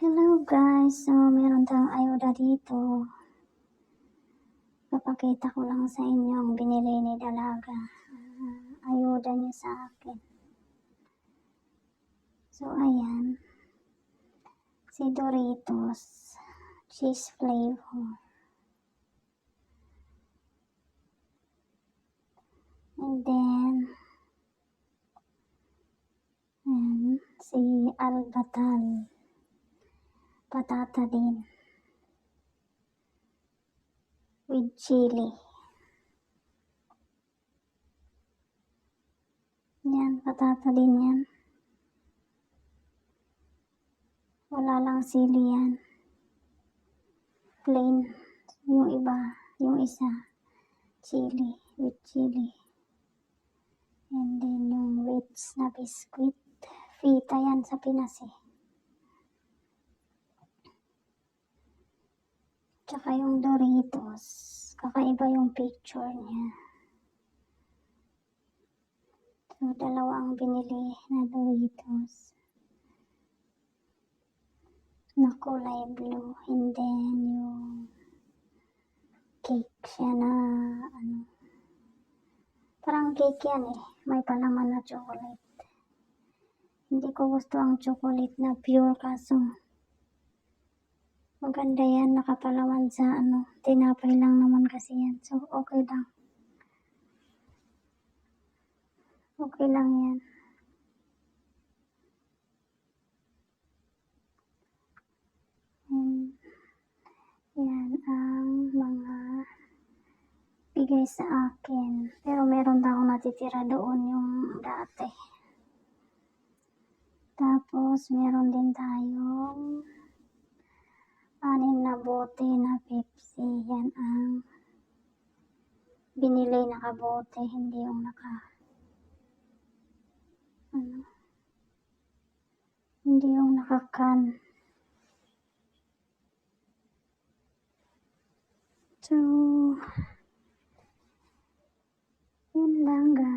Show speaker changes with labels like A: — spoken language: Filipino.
A: Hello guys, so meron tayong ayuda dito. Papakita ko lang sa inyo ang binili ni Dalaga. Ah, ayuda niya sa akin. So ayan, si Doritos, cheese flavor. And then, ayan, si Albatal patata din. With chili. Yan, patata din yan. Wala lang sili yan. Plain. Yung iba, yung isa, chili, with chili. And then yung Ritz na biscuit. Fita yan sa Pinas eh. Tsaka yung Doritos. Kakaiba yung picture niya. So, dalawa ang binili na Doritos. Na kulay blue. And then, yung cake siya na, ano, parang cake yan eh. May palaman na chocolate. Hindi ko gusto ang chocolate na pure kaso Maganda yan, nakapalaman sa ano, tinapay lang naman kasi yan. So, okay lang. Okay lang yan. And, yan ang mga bigay sa akin. Pero meron na akong natitira doon yung dati. Tapos, meron din tayong kabote na Pepsi. Yan ang binili na kabote, hindi yung naka ano hindi yung nakakan. So, yun lang guys.